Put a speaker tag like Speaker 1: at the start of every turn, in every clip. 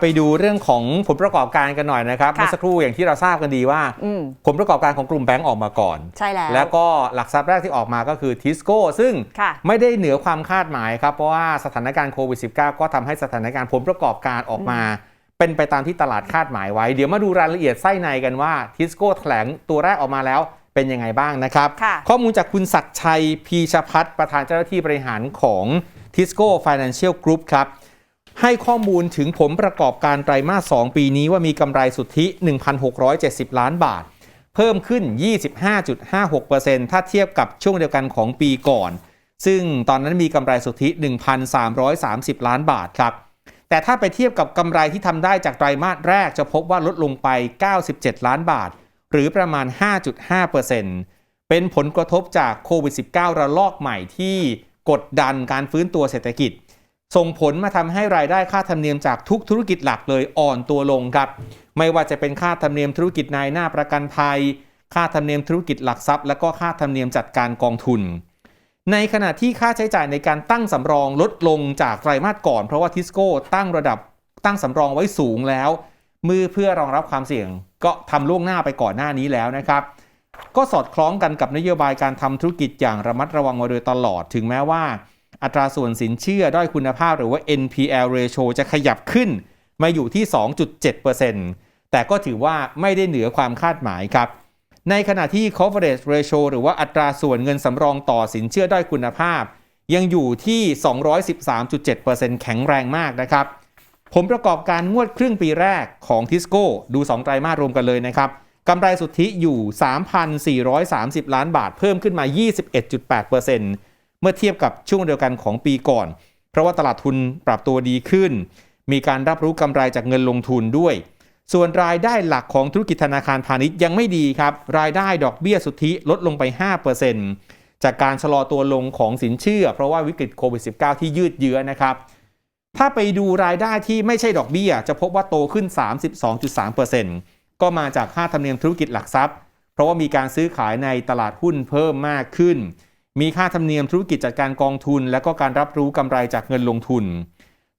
Speaker 1: ไปดูเรื่องของผลประกอบการกันหน่อยนะครับ
Speaker 2: ค่ะ
Speaker 1: เมื่อสักครู่อย่างที่เราทราบกันดีว่า
Speaker 2: อืม
Speaker 1: ผลประกอบการของกลุ่มแบงก์ออกมาก่อน
Speaker 2: ใช่แล้ว
Speaker 1: แล้วก็หลักทรัพย์แรกที่ออกมาก็คือทิสโก้ซึ่ง
Speaker 2: ค่ะ
Speaker 1: ไม่ได้เหนือความคาดหมายครับ เพราะว่าสถานการณ์โควิด -19 ก็ทำให้สถานการณ์ผลประกอบการออกมา เป็นไปตามที่ตลาดคาดหมายไว้ เดี๋ยวมาดูรายละเอียดไส้ในกันว่าทิสโก้แถลงตัวแรกออกมาแล้วเป็นยังไงบ้างนะครับ
Speaker 2: ค่ะ
Speaker 1: ข้อมูลจากคุณศักดิ์ชัยพีชพัฒน์ประธานเจ้าหน้าที่บริหารของ Tisco Financial Group ครับ ให้ข้อมูลถึงผลประกอบการไตรมาส 2 ปีนี้ว่ามีกำไรสุทธิ 1,670 ล้านบาท เพิ่มขึ้น 25.56%ถ้าเทียบกับช่วงเดียวกันของปีก่อน ซึ่งตอนนั้นมีกำไรสุทธิ 1,330 ล้านบาทครับ แต่ถ้าไปเทียบกับกำไรที่ทำได้จากไตรมาสแรกจะพบว่าลดลงไป 97 ล้านบาท หรือประมาณ 5.5%เป็นผลกระทบจากโควิด -19 ระลอกใหม่ที่กดดันการฟื้นตัวเศรษฐกิจ ส่งผลมาทำให้รายได้ค่าธรรมเนียมจากทุกธุรกิจหลักเลยอ่อนตัวลงครับ ไม่ว่าจะเป็นค่าธรรมเนียมธุรกิจนายหน้าประกันภัย ค่าธรรมเนียมธุรกิจหลักทรัพย์ และก็ค่าธรรมเนียมจัดการกองทุน ในขณะที่ค่าใช้จ่ายในการตั้งสำรองลดลงจากไตรมาสก่อน เพราะว่าทิสโก้ตั้งระดับตั้งสำรองไว้สูงแล้วมือเพื่อรองรับความเสี่ยง ก็ทำล่วงหน้าไปก่อนหน้านี้แล้วนะครับ ก็สอดคล้องกันกับนโยบายการทำธุรกิจอย่างระมัดระวังมาโดยตลอดถึงแม้ว่า อัตราส่วนสินเชื่อด้อยคุณภาพหรือว่า NPL ratio จะขยับขึ้นมาอยู่ที่ 2.7%แต่ก็ถือว่าไม่ได้เหนือความคาดหมายครับ ในขณะที่ coverage ratio หรือว่าอัตราส่วนเงินสำรองต่อสินเชื่อด้อยคุณภาพ ยังอยู่ที่ 213.7%แข็งแรงมากนะครับ ผลประกอบการงวดครึ่งปีแรกของทิสโก้ดู 2 ไตรมาสรวมกันเลยนะครับกำไรสุทธิอยู่ 3,430 ล้านบาทเพิ่มขึ้นมา 21.8% เมื่อเทียบกับช่วงเดียวกันของปีก่อน เพราะว่าตลาดทุนปรับตัวดีขึ้น มีการรับรู้กำไรจากเงินลงทุนด้วย ส่วนรายได้หลักของธุรกิจธนาคารพาณิชย์ยังไม่ดีครับ รายได้ดอกเบี้ยสุทธิลดลงไป 5%จากการชะลอตัวลงของสินเชื่อ เพราะว่าวิกฤตโควิด -19 ที่ยืดเยื้อนะครับถ้าไปดูรายได้ที่ไม่ใช่ดอกเบี้ย จะพบว่าโตขึ้น 32.3%ก็มาจากค่าธรรมเนียมธุรกิจหลักทรัพย์ เพราะว่ามีการซื้อขายในตลาดหุ้นเพิ่มมากขึ้น มีค่าธรรมเนียมธุรกิจจัดการกองทุน และก็การรับรู้กำไรจากเงินลงทุน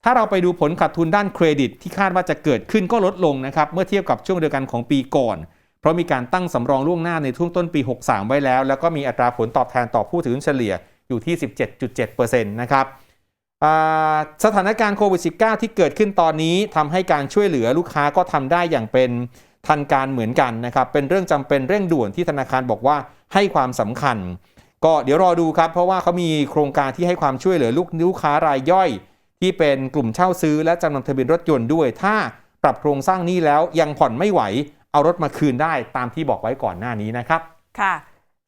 Speaker 1: ถ้าเราไปดูผลขาดทุนด้านเครดิตที่คาดว่าจะเกิดขึ้นก็ลดลงนะครับเมื่อเทียบกับช่วงเดียวกันของปีก่อน เพราะมีการตั้งสำรองล่วงหน้าในช่วงต้นปี 63 ไว้แล้ว แล้วก็มีอัตราผลตอบแทนต่อผู้ถือเฉลี่ยอยู่ที่ 17.7%นะครับสถานการณ์โควิด -19 ที่เกิดขึ้นตอนนี้ทำให้การช่วยเหลือลูกค้าก็ทำได้อย่างเป็นทันการเหมือนกันนะครับ เป็นเรื่องจำเป็นเร่งด่วนที่ธนาคารบอกว่าให้ความสำคัญ ก็เดี๋ยวรอดูครับ เพราะว่าเขามีโครงการที่ให้ความช่วยเหลือลูกลูกค้ารายย่อย ที่เป็นกลุ่มเช่าซื้อและจำนำทะเบียนรถยนต์ด้วย ถ้าปรับโครงสร้างนี้แล้วยังผ่อนไม่ไหว เอารถมาคืนได้ตามที่บอกไว้ก่อนหน้านี้นะครับ
Speaker 2: ค่ะ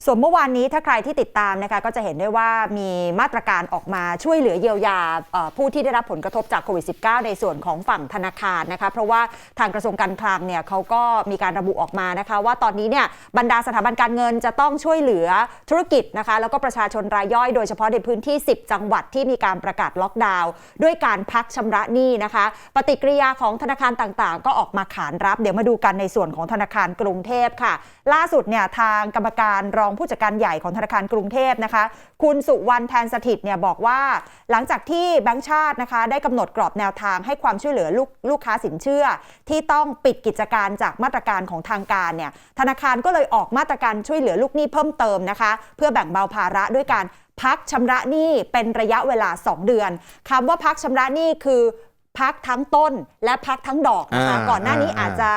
Speaker 2: ส่วนเมื่อวานนี้ถ้าใครที่ติดตามนะคะก็จะเห็นได้ว่ามีมาตรการออกมาช่วยเหลือเยียวยาผู้ที่ได้รับผลกระทบจากโควิด -19 ในส่วนของฝั่งธนาคารนะคะเพราะว่าทางกระทรวงการคลังเนี่ยเขาก็มีการระบุออกมานะคะ ว่าตอนนี้เนี่ยบรรดาสถาบันการเงินจะต้องช่วยเหลือธุรกิจนะคะแล้วก็ประชาชนรายย่อยโดยเฉพาะในพื้นที่ 10 จังหวัดที่มีการประกาศล็อกดาวน์ด้วยการพักชำระหนี้นะคะ ปฏิกิริยาของธนาคารต่างๆ ก็ออกมาขานรับ เดี๋ยวมาดูกันในส่วนของธนาคารกรุงเทพค่ะ ล่าสุดเนี่ยทางกรรมการรองผู้จัดการใหญ่ของธนาคารกรุงเทพนะคะ คุณสุวรรณแทนสถิตเนี่ยบอกว่า หลังจากที่แบงก์ชาตินะคะ ได้กำหนดกรอบแนวทางให้ความช่วยเหลือลูกลูกค้าสินเชื่อ ที่ต้องปิดกิจการจากมาตรการของทางการเนี่ยธนาคารก็เลยออกมาตรการช่วยเหลือลูกหนี้เพิ่มเติมนะคะ เพื่อแบ่งเบาภาระด้วยการพักชำระหนี้เป็นระยะเวลา 2 เดือนคำว่าพักชำระหนี้คือพักทั้งต้นและพักทั้งดอกนะคะ
Speaker 1: อ่า
Speaker 2: ก่อนหน้านี้
Speaker 1: อ่า
Speaker 2: อาจจะ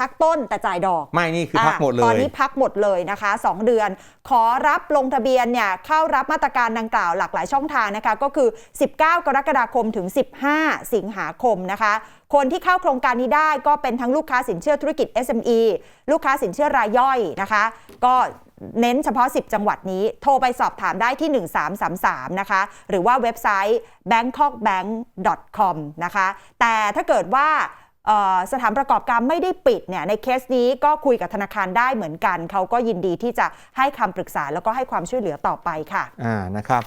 Speaker 2: พักพักต้นแต่จ่ายดอก
Speaker 1: ไม่นี่คือพักหมดเล
Speaker 2: ตอน
Speaker 1: ย
Speaker 2: นี้พักหมดเลยนะคะ 2 เดือน ขอรับลงทะเบียนเนี่ยเข้ารับมาตรการดังกล่าวหลากหลายช่องทางนะคะ ก็คือ 19 กรกฎาคมถึง 15 สิงหาคมนะคะ คนที่เข้าโครงการนี้ได้ก็เป็นทั้งลูกค้าสินเชื่อธุรกิจ SME ลูกค้าสินเชื่อรายย่อยนะคะ ก็เน้นเฉพาะ 10 จังหวัดนี้ โทรไปสอบถามได้ที่ 1333 นะคะ หรือว่าเว็บไซต์ bangkokbank.com นะคะ แต่ถ้าเกิดว่าเอ่อ สถานประกอบการไม่ได้ปิดเนี่ยในเคสนี้ก็คุยกับธนาคารได้เหมือนกัน เขาก็ยินดีที่จะให้คำปรึกษาแล้วก็ให้ความช่วยเหลือต่อไปค่ะ
Speaker 1: อ่านะครับ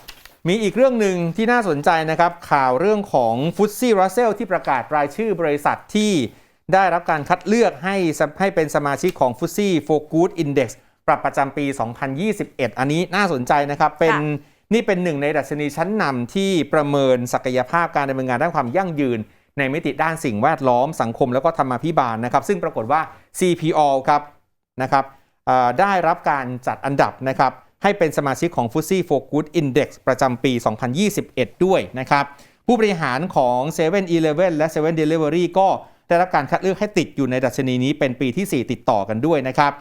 Speaker 1: มีอีกเรื่องหนึ่งที่น่าสนใจนะครับ ข่าวเรื่องของฟุตซี่รัสเซลที่ประกาศรายชื่อบริษัทที่ได้รับการคัดเลือกให้สให้เป็นสมาชิกของฟุตซี่โฟกูดอินเด็กซ์ปรับประจำปี 2021 อันนี้น่าสนใจนะครับ เป็น
Speaker 2: ค่ะ
Speaker 1: นี่เป็นหนึ่งในดัชนีชั้นนำที่ประเมินศักยภาพการดำเนินงานด้านความยั่งยืน ในมิติด้านสิ่งแวดล้อมสังคมแล้วก็ธรรมาภิบาลนะครับ ซึ่งปรากฏว่า CPO ครับนะครับได้รับการจัดอันดับนะครับให้เป็นสมาชิกของ f t s e for Good Index ประจำปี 2021 ด้วยนะครับผู้บริหารของ7 e เ e ่ e และ7 Delivery ก็ได้รับการคัดเลือกให้ติดอยู่ในดัชนีนี้เป็นปีที่ 4 ติดต่อกันด้วยนะครับ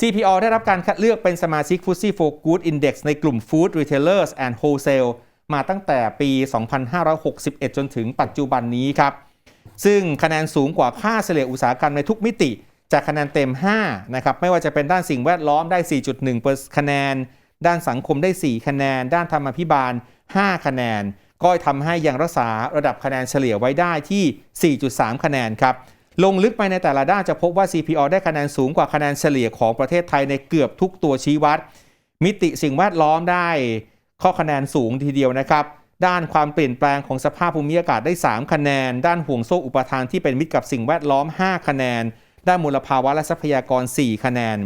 Speaker 1: CPO ได้รับการคัดเลือกเป็นสมาชิก f t s e for Good Index ในกลุ่ม Food Retailers and Wholesale มาตั้งแต่ปี 2561 จนถึงปัจจุบันนี้ครับ ซึ่งคะแนนสูงกว่าค่าเฉลี่ยอุตสาหกรรมในทุกมิติ จากคะแนนเต็ม 5 นะครับ ไม่ว่าจะเป็นด้านสิ่งแวดล้อมได้ 4.1 คะแนน ด้านสังคมได้ 4 คะแนน ด้านธรรมาภิบาล 5 คะแนน ก็ทำให้ยังรักษาระดับคะแนนเฉลี่ยไว้ได้ที่ 4.3 คะแนนครับ ลงลึกไปในแต่ละด้านจะพบว่า CPO ได้คะแนนสูงกว่าคะแนนเฉลี่ยของประเทศไทยในเกือบทุกตัวชี้วัด มิติสิ่งแวดล้อมได้ ข้อคะแนนสูงทีเดียวนะครับด้านความเปลี่ยนแปลงของสภาพภูมิอากาศได้ 3 คะแนน ด้านห่วงโซ่อุปทานที่เป็นมิตรกับสิ่งแวดล้อม 5 คะแนน ด้านมลภาวะและทรัพยากร 4 คะแนน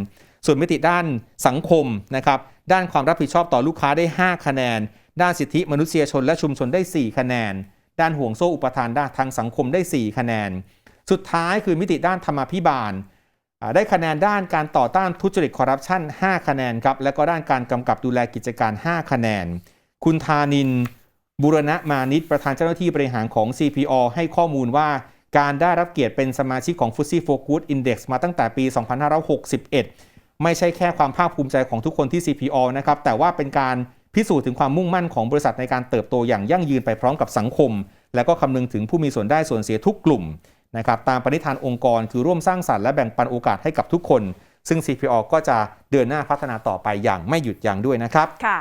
Speaker 1: ส่วนมิติด้านสังคมนะครับด้านความรับผิดชอบต่อลูกค้าได้ 5 คะแนน ด้านสิทธิมนุษยชนและชุมชนได้ 4 คะแนน ด้านห่วงโซ่อุปทานด้านทางสังคมได้ 4 คะแนน สุดท้ายคือมิติด้านธรรมาภิบาล ได้คะแนนด้านการต่อต้านทุจริตคอร์รัปชัน5คะแนนครับ และก็ด้านการกำกับดูแลกิจการ 5 คะแนน คุณธานิน บุรณะมานิตประธานเจ้าหน้าที่บริหารของ CPO ให้ข้อมูลว่าการได้รับเกียรติเป็นสมาชิกของ f t s e for Good Index มาตั้งแต่ปี 2561 ไม่ใช่แค่ความภาคภูมิใจของทุกคนที่ CPO นะครับ แต่ว่าเป็นการพิสูจน์ถึงความมุ่งมั่นของบริษัทในการเติบโตอย่างยั่งยืนไปพร้อมกับสังคม และก็คำนึงถึงผู้มีส่วนได้ส่วนเสียทุกกลุ่ม นะครับตามปณิธานองค์กรคือร่วมสร้างสรรค์และแบ่งปันโอกาสให้กับทุกคน ซึ่ง CPO ก็จะเดินหน้าพัฒนาต่อไปอย่างไม่หยุดยั้งด้วยนะครับ
Speaker 2: ค่ะ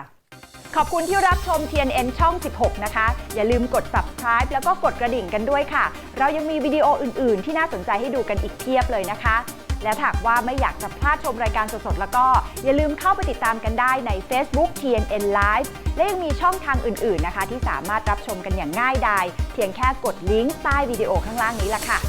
Speaker 2: ขอบคุณที่รับชม TNN ช่อง 16 นะคะ อย่าลืมกด subscribe แล้วก็กดกระดิ่งกันด้วยค่ะ เรายังมีวิดีโออื่น ๆ ที่น่าสนใจให้ดูกันอีกเพียบเลยนะคะ และหากว่าไม่อยากจะพลาดชมรายการสดๆ แล้วก็อย่าลืมเข้าไปติดตามกันได้ใน Facebook TNN Live และยังมีช่องทางอื่นๆนะคะ ที่สามารถรับชมกันอย่างง่ายดายเพียงแค่กดลิงก์ใต้วิดีโอข้างล่างนี้ละค่ะ